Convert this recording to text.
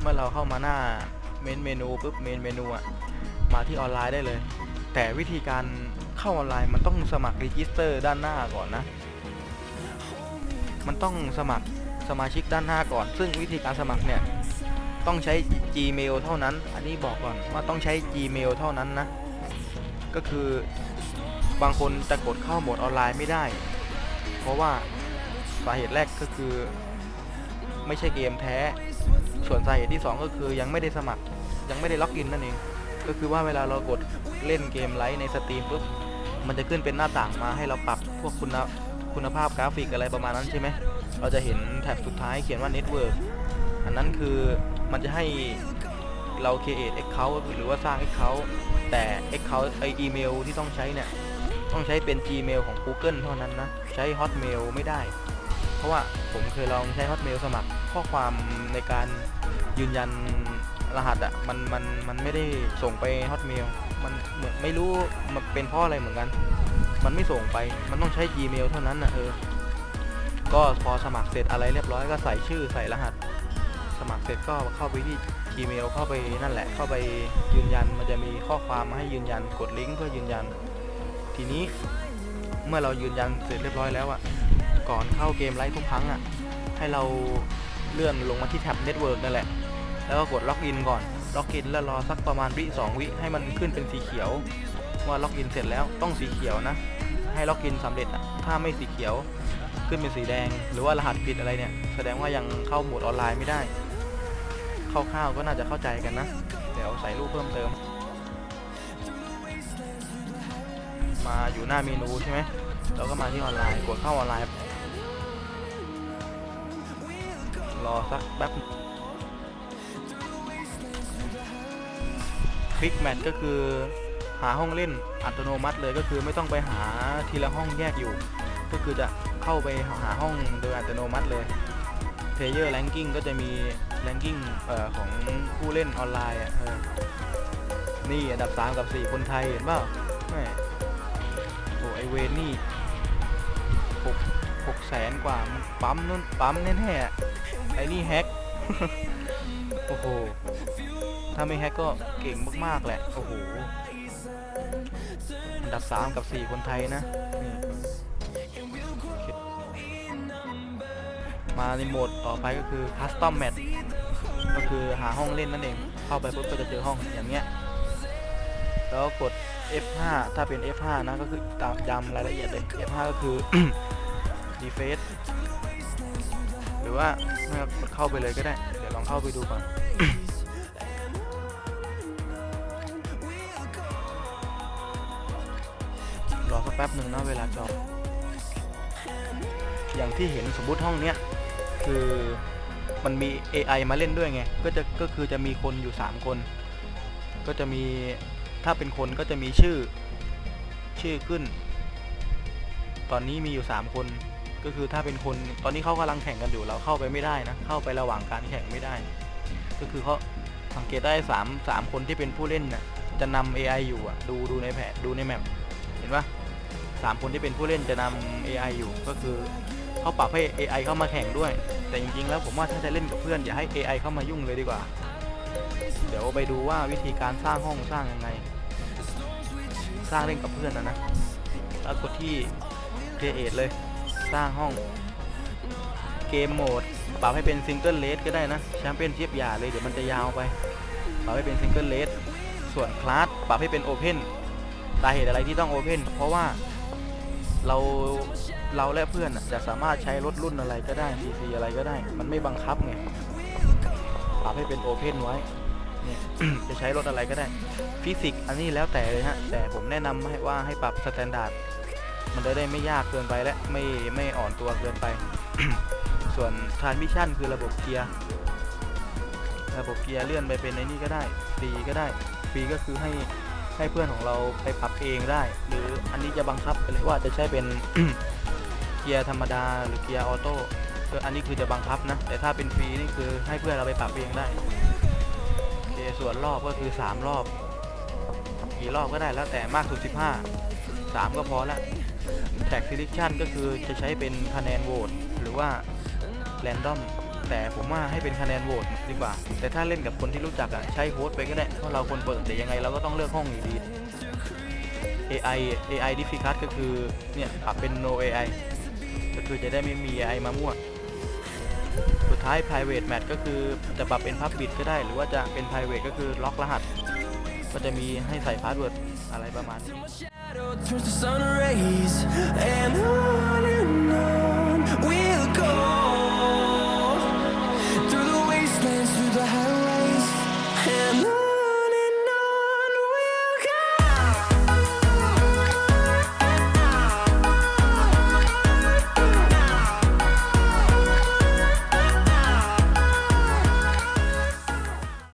เมื่อเราเข้ามาหน้าเมนเมนูปุ๊บเมนเมนูอะมาที่ออนไลน์ได้เลย แต่วิธีการเข้าออนไลน์มันต้องสมัครรีจิสเตอร์ด้านหน้าก่อนนะ มันต้องสมัครสมาชิกด้านหน้าก่อน ซึ่งวิธีการสมัครเนี่ยต้องใช้ Gmail เท่านั้น อันนี้บอกก่อนว่าต้องใช้ Gmail เท่านั้นนะ ก็คือบางคนจะกดเข้าโหมดออนไลน์ไม่ได้ เพราะว่าสาเหตุแรกก็คือ ไม่ใช่เกมแท้ ส่วนสาเหตุที่ 2 ก็คือยังไม่ได้สมัครยังไม่ได้ล็อกอินนั่นเอง ก็คือว่าเวลาเรากดเล่นเกมไลฟ์ในสตรีมปุ๊บมันจะขึ้นเป็นหน้าต่างมาให้เราปรับพวกคุณคุณภาพกราฟิกอะไรประมาณนั้นใช่ไหมเราจะเห็นแท็บสุดท้ายเขียนว่า Network อันนั้นคือมันจะให้เรา create account หรือว่าสร้าง account แต่ account ไออีเมลที่ต้องใช้เนี่ย ต้องใช้เป็น Gmail ของ Google เท่านั้นนะ ใช้ Hotmail ไม่ได้ เพราะว่าผมเคยลองใช้ Hotmail สมัครข้อความในการยืนยันรหัสอะมันมันมันไม่ได้ส่งไป Hotmail มันเหมือนไม่รู้มันเป็นเพราะอะไรเหมือนกัน มันไม่ส่งไปมันต้องใช้ Gmail เท่านั้นนะเออก็พอสมัครเสร็จอะไรเรียบร้อยก็ใส่ชื่อใส่รหัส สมัครเสร็จก็เข้าไปที่ Gmail เข้าไปนั่นแหละ เข้าไปยืนยันมันจะมีข้อความมาให้ยืนยันกดลิงก์เพื่อยืนยัน ทีนี้เมื่อเรายืนยันเสร็จเรียบร้อยแล้วอะ ก่อนเข้าเกมไลฟ์ทุกครั้งอะให้เราเลื่อนลงมาที่แท็บเน็ตเวิร์กนั่นแหละ แล้วก็กดล็อกอินก่อน ล็อกอินแล้วรอสักประมาณวิสองวิให้มันขึ้นเป็นสีเขียวว่าล็อกอินเสร็จแล้วต้องสีเขียวนะ ให้ล็อกอินสำเร็จอะ ถ้าไม่สีเขียวขึ้นเป็นสีแดง หรือว่ารหัสผิดอะไรเนี่ย แสดงว่ายังเข้าโหมดออนไลน์ไม่ได้คร่าวๆก็น่าจะเข้าใจกันนะ เดี๋ยวใส่รูปเพิ่มเติม มาอยู่หน้าเมนูใช่ไหมเราก็มาที่ออนไลน์ กดเข้าออนไลน์ รอสักแป๊บคลิกแมทก็คือหาห้องเล่นอัตโนมัติเลยก็คือไม่ต้องไปหาทีละห้องแยกอยู่ ก็คือจะเข้าไปหาห้องโดยอัตโนมัติเลย Player Ranking ก็จะมี Ranking ออของผู้เล่นออนไลน์อะนี่อันดับ 3 กับ 4 คนไทยเห็นเปล่าแม่โอ้ไอเวนนี่6 6แสนกว่ามันปั๊มนู่นปั๊มแน่ๆอะไอ้นี่แฮก โอ้โห ถ้าไม่แฮกก็เก่งมากๆแหละ โอ้โหอันดับ3กับ4คนไทยนะมาในโหมดต่อไปก็คือ Custom Match ก็คือหาห้องเล่นนั่นเอง เข้าไปปุ๊บก็จะเจอห้องอย่างเงี้ย แล้วกด F5 ถ้าเป็น F5 นะก็คือตามย้ำรายละเอียดเลย F5 ก็คือ Deface หรือว่าไม่เข้าไปเลยก็ได้ เดี๋ยวลองเข้าไปดูก่อนรอสักแป๊บหนึ่งนะเวลาจออย่างที่เห็นสมมุติห้องเนี้ยคือมันมี AI มาเล่นด้วยไง ก็จะก็คือจะมีคนอยู่ 3 คน ก็จะมีถ้าเป็นคนก็จะมีชื่อชื่อขึ้น ตอนนี้มีอยู่ 3 คน ก็คือถ้าเป็นคนตอนนี้เขากำลังแข่งกันอยู่เราเข้าไปไม่ได้นะ เข้าไประหว่างการแข่งไม่ได้ ก็คือเขาสังเกตได้3 3คนที่เป็นผู้เล่นน่ะจะนำ AI อยู่อะดูดูในแผนดูในแมปเห็นปะสามคนที่เป็นผู้เล่นจะนำ AI อยู่ก็คือเขาปรับให้ AI เข้ามาแข่งด้วย แต่จริงๆ แล้วผมว่าถ้าจะเล่นกับเพื่อนอย่าให้ AI เข้ามายุ่งเลยดีกว่า เดี๋ยวไปดูว่าวิธีการสร้างห้องสร้างยังไง สร้างเล่นกับเพื่อนนะนะแล้วกดที่ create เลย สร้างห้องเกมโหมดปรับให้เป็น single rate ก็ได้นะแชมเปี้ยนชิพอย่าเลยเดี๋ยวมันจะยาวไปปรับให้เป็น single rate ส่วนคลาสปรับให้เป็น open สาเหตุอะไรที่ต้อง open เพราะว่าเราเราและเพื่อนจะสามารถใช้รถรุ่นอะไรก็ได้ CC อะไรก็ได้ มันไม่บังคับไงปรับให้เป็น open ไว้เนี่ยจะใช้รถอะไรก็ได้ฟิสิกส์อันนี้แล้วแต่เลยฮะแต่ผมแนะนำให้ว่าให้ปรับสแตนดาร์ด มันจะได้ไม่ยากเกินไปและไม่ไม่อ่อนตัวเกินไป ส่วน transmission คือระบบเกียร์ระบบเกียร์เลื่อนไปเป็นในนี้ก็ได้ฟรีก็ได้ฟรีก็คือให้ให้เพื่อนของเราไปปรับเองได้ หรืออันนี้จะบังคับไปเลยว่าจะใช้เป็นเกียร์ธรรมดาหรือเกียร์ออโต้ก็อันนี้คือจะบังคับนะ แต่ถ้าเป็นฟรีนี่คือให้เพื่อนเราไปปรับเองได้โอเคส่วนรอบก็คือ 3 รอบ กี่รอบก็ได้แล้วแต่มากสุด 15 3 ก็พอละ แท็ก selection ก็คือจะใช้เป็นคะแนนโหวตหรือว่า random แต่ผมว่าให้เป็นคะแนนโหวตดีกว่า แต่ถ้าเล่นกับคนที่รู้จักอะใช้โฮสต์ไปก็ได้เพราะเราคนเปิดแต่ยังไงเราก็ต้องเลือกห้องอยู่ดี AI AI difficult ก็คือเนี่ยปรับเป็น no AI ก็คือจะได้ไม่มี AI มามั่วสุดท้าย private match ก็คือจะปรับเป็น public ก็ได้ หรือว่าจะเป็น private ก็คือล็อกรหัส ก็จะมีให้ใส่พาสเวิร์ดอะไรประมาณนี้ Turns to sun rays, and